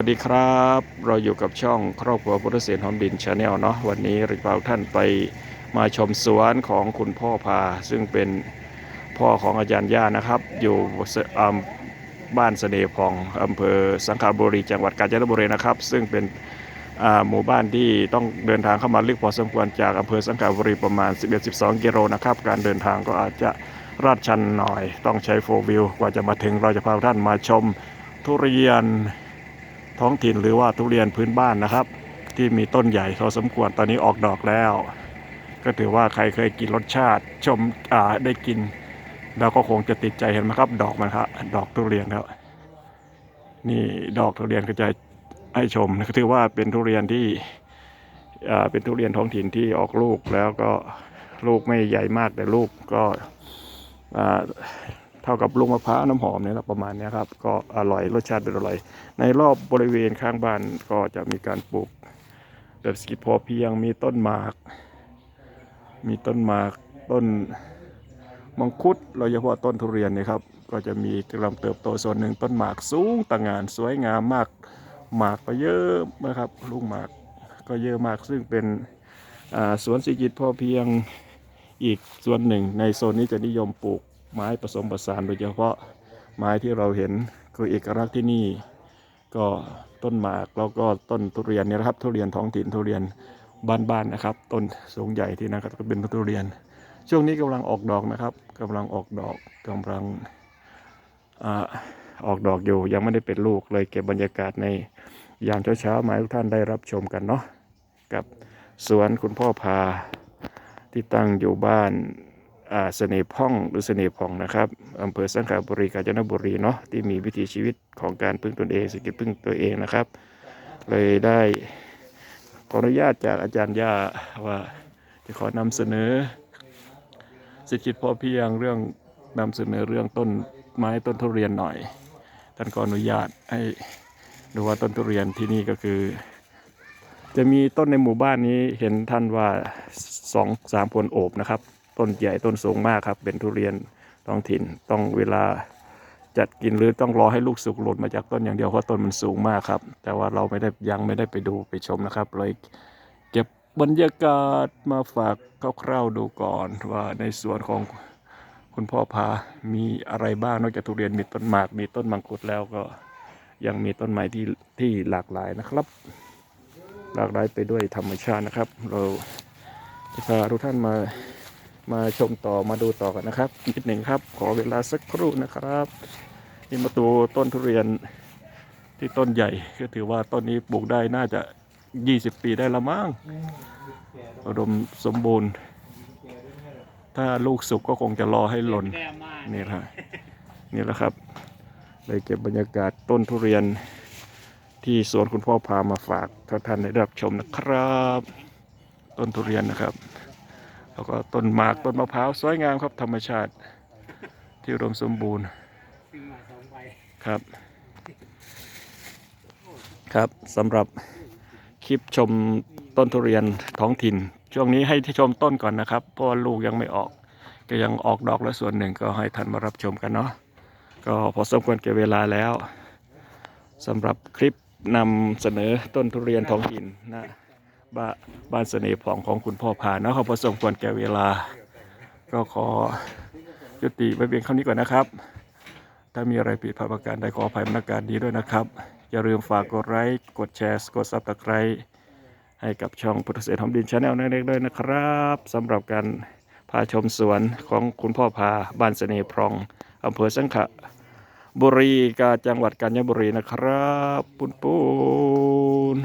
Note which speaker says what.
Speaker 1: สวัสดีครับ เราอยู่กับช่องครอบครัวพุทธเศียรหอมดินชาแนลเนาะวันนี้เราจะพาท่านไปมาชมสวนของคุณพ่อพา ซึ่งเป็นพ่อของอาจารย์ย่านะครับ อยู่บ้านเสน่ห์พองอำเภอสังขบุรีจังหวัดกาญจนบุรีนะครับ ซึ่งเป็นหมู่บ้านที่ต้องเดินทางเข้ามาลึกพอสมควรจากอำเภอสังขบุรีประมาณ 11-12 กิโลนะครับ การเดินทางก็อาจจะลาดชันหน่อย ต้องใช้โฟร์วิวกว่าจะมาถึงเราจะพาท่านมาชมทุเรียน ท้องถิ่นหรือว่าทุเรียนพื้นบ้านนะครับ ที่มีต้นใหญ่พอสมควรตอนนี้ออกดอกแล้ว ก็ถือว่าใครเคยกินรสชาติชมอ่าได้กินเราก็คงจะติดใจเห็นไหมครับ ดอกมันครับดอกทุเรียนครับนี่ดอกทุเรียนก็จะให้ชมถือว่าเป็นทุเรียนที่อ่าเป็นทุเรียนท้องถิ่นที่ออกลูกแล้วก็ลูกไม่ใหญ่มากแต่ลูกก็อ่า ท่ากับลูกมะพร้าวน้ำหอมเนี่ยนะประมาณนี้ครับ ก็อร่อยรสชาติเป็นอร่อย ในรอบบริเวณข้างบ้านก็จะมีการปลูกแบบสกิจพอเพียงมีต้นหมาก มีต้นหมากต้นมังคุดโดยเฉพาะต้นทุเรียนเนยครับ ก็จะมีกำลังเติบโตส่วนหนึ่งต้นหมากสูงต่างงานสวยงามมากหมากก็เยอะนะครับลูกหมากก็เยอะมากซึ่งเป็นสวนสิกิจพอเพียงอีกส่วนหนึ่งในโซนนี้จะนิยมปลูก ไม้ผสมผสานโดยเฉพาะไม้ที่เราเห็นคือเอกลักษณ์ที่นี่ ก็ต้นหมากแล้วก็ต้นทุเรียนเนี่ยนะครับ ทุเรียนท้องถิ่นทุเรียนบ้านๆนะครับ ต้นสูงใหญ่ที่นะครับก็เป็นทุเรียน ช่วงนี้กำลังออกดอกนะครับกำลังออกดอกกำลังออกดอกอยู่ยังไม่ได้เป็นลูกเลยเก็บบรรยากาศในยามเช้าๆมาให้ทุกท่านได้รับชมกันเนาะกับสวนคุณพ่อพาที่ตั้งอยู่บ้าน เสน่ห์พ่องหรือเสน่ห์พ่องนะครับอำเภอสังขบุรีกาญจนบุรีเนาะที่มีวิถีชีวิตของการพึ่งตนเองเศรษฐกิจพึ่งตัวเองนะครับ เลยได้ขออนุญาตจากอาจารย์ย่าว่าจะขอนำเสนอเศรษฐกิจพอเพียงเรื่องนำเสนอเรื่องต้นไม้ต้นทุเรียนหน่อยท่านก็อนุญาตให้ดูว่าต้นทุเรียนที่นี่ก็คือ จะมีต้นในหมู่บ้านนี้เห็นท่านว่าสองสามผลโอบนะครับ ต้นใหญ่ต้นสูงมากครับ เป็นทุเรียนท้องถิ่นต้องเวลาจัดกินหรือต้องรอให้ลูกสุกหล่นมาจากต้นอย่างเดียวเพราะต้นมันสูงมากครับ แต่ว่าเราไม่ได้ยังไม่ได้ไปดูไปชมนะครับเลยเก็บบรรยากาศมาฝากคร่าวๆดูก่อนว่าในสวนของคุณพ่อพา มีอะไรบ้างนอกจากทุเรียนมีต้นหมากมีต้นมังคุดแล้วก็ยังมีต้นไม้ที่ที่หลากหลายนะครับ หลากหลายไปด้วยธรรมชาตินะครับ เราจะพาทุกท่านมา มาชมต่อมาดูต่อกันนะครับนิดหนึ่งครับ ขอเวลาสักครู่นะครับนี่มาดูต้นทุเรียนที่ต้นใหญ่ก็ถือว่าต้นนี้ปลูกได้น่าจะ 20 ปีได้ละมั้งอุดมสมบูรณ์ ถ้าลูกสุกก็คงจะรอให้หล่นนี่แหละนี่แหละครับเลยเก็บบรรยากาศต้นทุเรียนที่สวนคุณพ่อพามาฝากท่านท่านได้รับชมนะครับ ต้นทุเรียนนะครับ แล้วก็ต้นหมากต้นมะพร้าวสวยงามครับธรรมชาติที่อุดมสมบูรณ์ครับครับสำหรับคลิปชมต้นทุเรียนท้องถิ่น ช่วงนี้ให้ที่ชมต้นก่อนนะครับ เพราะลูกยังไม่ออก ก็ยังออกดอกแล้วส่วนหนึ่งก็ให้ท่านมารับชมกันเนาะก็พอสมควรแก่เวลาแล้วสำหรับคลิปนำเสนอต้นทุเรียนท้องถิ่นนะ บ้านบ้านเสน่ห์ของของคุณพ่อพานะเขาพอสมควรแก่เวลา ก็ขอยุติไว้เพียงเท่านี้ก่อนนะครับ ถ้ามีอะไรผิดพลาดประการใดขออภัยมณการดีด้วยนะครับ อย่าลืมฝากกดไลค์กดแชร์กดซับสไครต์ให้กับช่องพุทธเศรษฐหอมดินชาแนลนั่นเองด้วยนะครับสำหรับการพาชมสวนของคุณพ่อพาบ้านเสน่ห์พรองอำเภอสังขะบุรีกาจังหวัดกาญจนบุรีนะครับ ปุนปูน